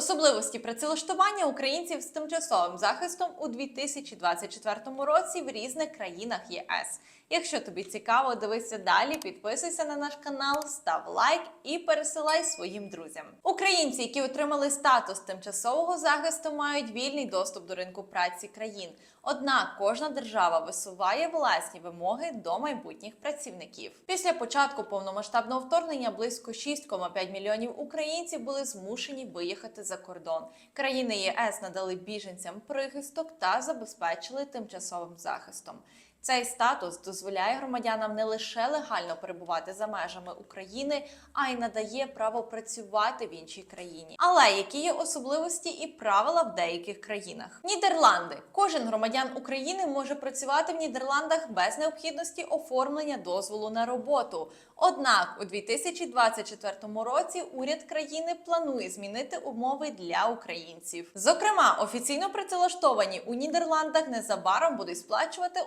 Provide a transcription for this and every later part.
Особливості працевлаштування українців з тимчасовим захистом у 2024 році в різних країнах ЄС. Якщо тобі цікаво, дивися далі, підписуйся на наш канал, став лайк і пересилай своїм друзям. Українці, які отримали статус тимчасового захисту, мають вільний доступ до ринку праці країн. Однак кожна держава висуває власні вимоги до майбутніх працівників. Після початку повномасштабного вторгнення близько 6,5 мільйонів українців були змушені виїхати за кордон. Країни ЄС надали біженцям прихисток та забезпечили тимчасовим захистом. Цей статус дозволяє громадянам не лише легально перебувати за межами України, а й надає право працювати в іншій країні. Але які є особливості і правила в деяких країнах? Нідерланди. Кожен громадян України може працювати в Нідерландах без необхідності оформлення дозволу на роботу. Однак у 2024 році уряд країни планує змінити умови для українців. Зокрема, офіційно працевлаштовані у Нідерландах незабаром будуть сплачувати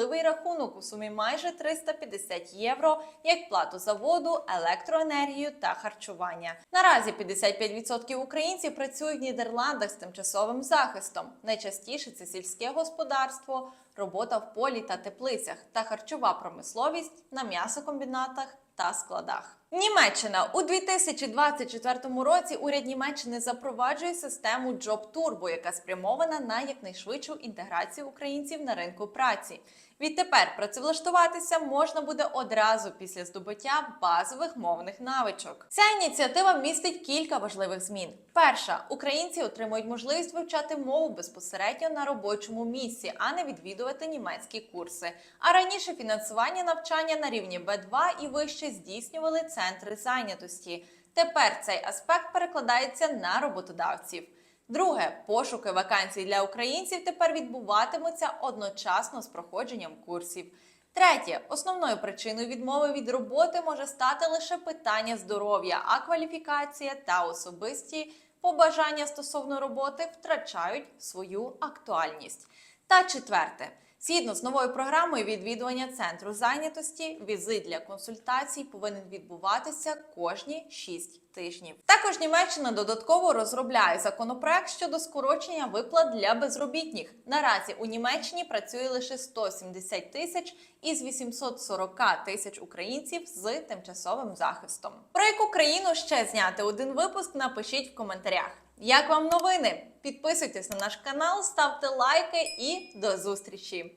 особливий рахунок у сумі майже 350 євро як плату за воду, електроенергію та харчування. Наразі 55% українців працюють в Нідерландах з тимчасовим захистом. Найчастіше це сільське господарство, робота в полі та теплицях та харчова промисловість на м'ясокомбінатах та складах. Німеччина у 2024 році уряд Німеччини запроваджує систему Job Turbo, яка спрямована на якнайшвидшу інтеграцію українців на ринку праці. Відтепер працевлаштуватися можна буде одразу після здобуття базових мовних навичок. Ця ініціатива містить кілька важливих змін. Перша українці отримують можливість вивчати мову безпосередньо на робочому місці, а не відвідувати німецькі курси. А раніше фінансування навчання на рівні B2 і вище здійснювали центри зайнятості. Тепер цей аспект перекладається на роботодавців. Друге, пошуки вакансій для українців тепер відбуватимуться одночасно з проходженням курсів. Третє, основною причиною відмови від роботи може стати лише питання здоров'я, а кваліфікація та особисті побажання стосовно роботи втрачають свою актуальність. Та четверте. Згідно з новою програмою відвідування центру зайнятості, візит для консультацій повинен відбуватися кожні 6 тижнів. Також Німеччина додатково розробляє законопроект щодо скорочення виплат для безробітних. Наразі у Німеччині працює лише 170 тисяч із 840 тисяч українців з тимчасовим захистом. Про яку країну ще зняти один випуск? Напишіть в коментарях. Як вам новини? Підписуйтесь на наш канал, ставте лайки і до зустрічі!